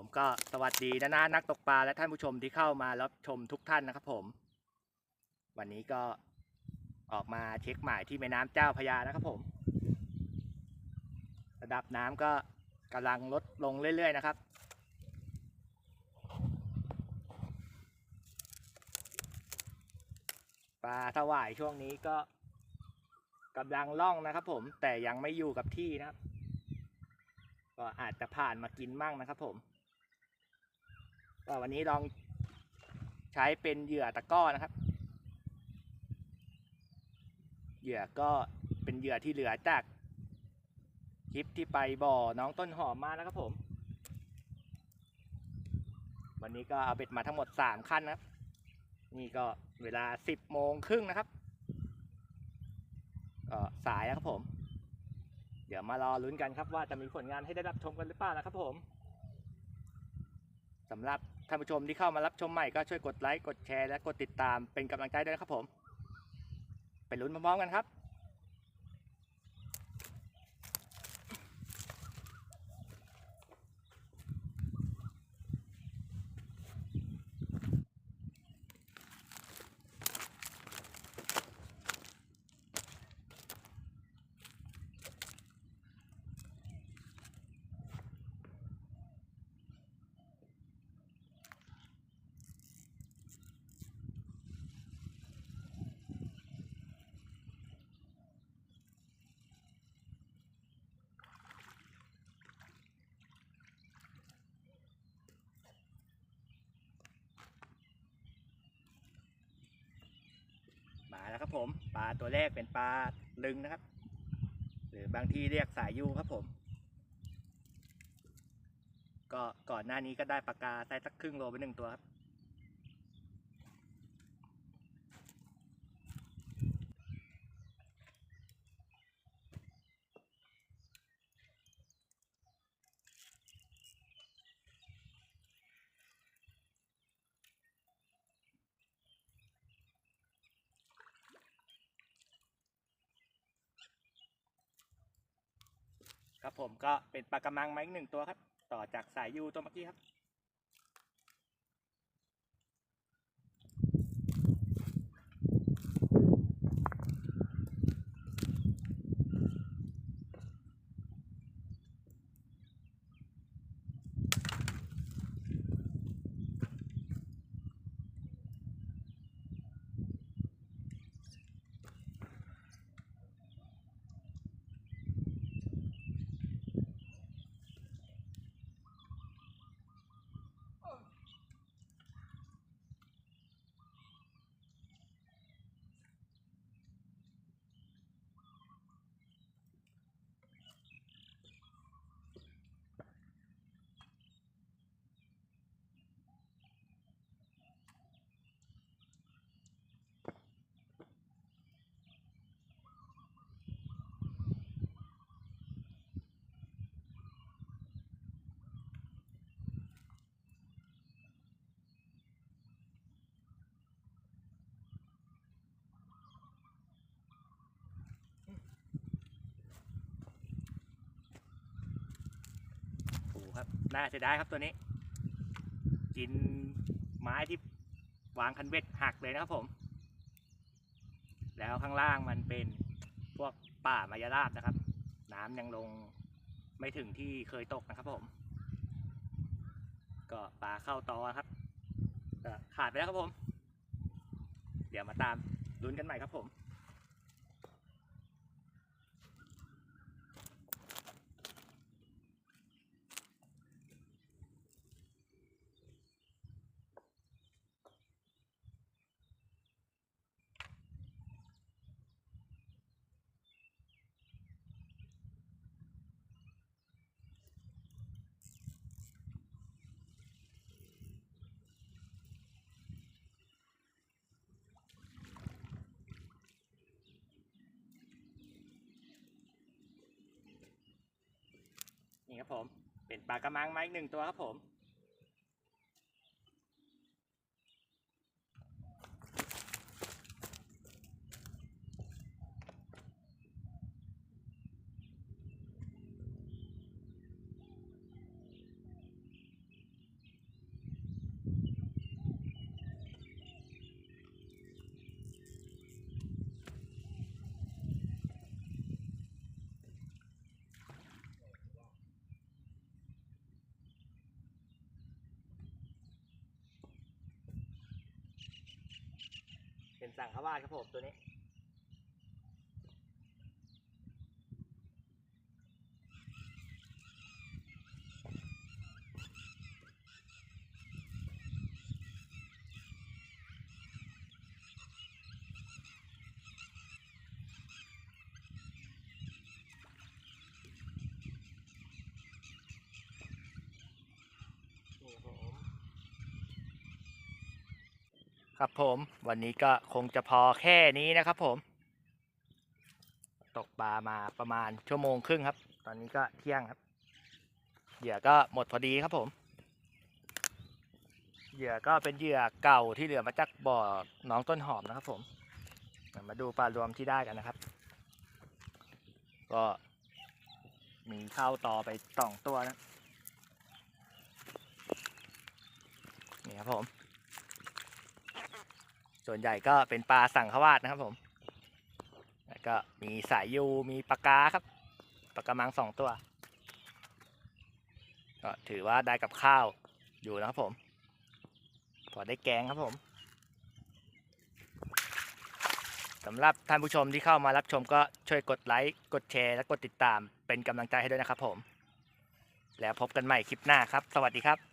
ผมก็สวัสดีนะนะนักตกปลาและท่านผู้ชมที่เข้ามารับชมทุกท่านนะครับผม วันนี้ก็ออกมาเช็คหมายที่แม่น้ำเจ้าพระยานะครับผม ระดับน้ำก็กำลังลดลงเรื่อยๆนะครับ ปลาถวายช่วงนี้ก็กำลังล่องนะครับผมแต่ยังไม่อยู่กับที่นะครับก็อาจจะผ่านมากินมั่งนะครับผม ก็วันนี้ลองใช้เป็นเหยื่อตะก้อนะครับ เหยื่อก็เป็นเหยื่อที่เหลือจากคลิปที่ไปบ่อน้องต้นหอมมานะครับผม วันนี้ก็เอาเบ็ดมาทั้งหมดสามขั้นนะครับ นี่ก็เวลาสิบโมงครึ่งนะครับก็สายนะครับผม เดี๋ยวมารอลุ้นกันครับว่าจะมีผลงานให้ได้รับชมกันหรือเปล่านะครับผมสำหรับ ท่านผู้ชมที่เข้ามารับชมใหม่ก็ช่วยกดไลค์กดแชร์และกดติดตามเป็นกำลังใจด้วยนะครับผม ไปลุ้นพร้อมๆกันครับ ครับผม ปลาตัวแรกเป็นปลาลึงนะครับ หรือบางที่เรียกสายยูครับผม ก็ก่อนหน้านี้ก็ได้ปลากาได้สักครึ่งโลไปหนึ่งตัวครับ ครับผมก็เป็นปลากระมังมาอีกหนึ่งตัวครับ ต่อจากสายยูตัวเมื่อกี้ครับ น่าเสียดายครับตัวนี้ กินไม้ที่วางคันเบ็ดหักเลยนะครับผม แล้วข้างล่างมันเป็นพวกป่ามายาราบนะครับ น้ำยังลงไม่ถึงที่เคยตกนะครับผม ก็ปลาเข้าตอครับขาดไปแล้วครับผม เดี๋ยวมาตามลุ้นกันใหม่ครับผม ผม เป็นปลากระมังไม้หนึ่งตัวครับผม เป็นสังขวาสครับผมตัวนี้ ครับผมวันนี้ก็คงจะพอแค่นี้นะครับผม ตกปลามาประมาณชั่วโมงครึ่งครับ ตอนนี้ก็เที่ยงครับเหยื่อก็หมดพอดีครับผมเหยื่อก็เป็นเหยื่อเก่าที่เหลือมาจากบ่อหน้องต้นหอมนะครับ ผมมาดูปลารวมที่ได้กันนะครับ ก็มีเข้าต่อไปสองตัวนะนี่ครับผม ส่วนใหญ่ก็เป็นปลาสังขวาสนะครับผมแล้วก็มีสายยูมีปลากาครับปลากระมังสองตัวก็ถือว่าได้กับข้าวอยู่นะครับผม พอได้แกงครับผมสำหรับท่านผู้ชมที่เข้ามารับชมก็ช่วยกดไลค์กดแชร์และกดติดตามเป็นกำลังใจให้ด้วยนะครับผม แล้วพบกันใหม่คลิปหน้าครับ สวัสดีครับ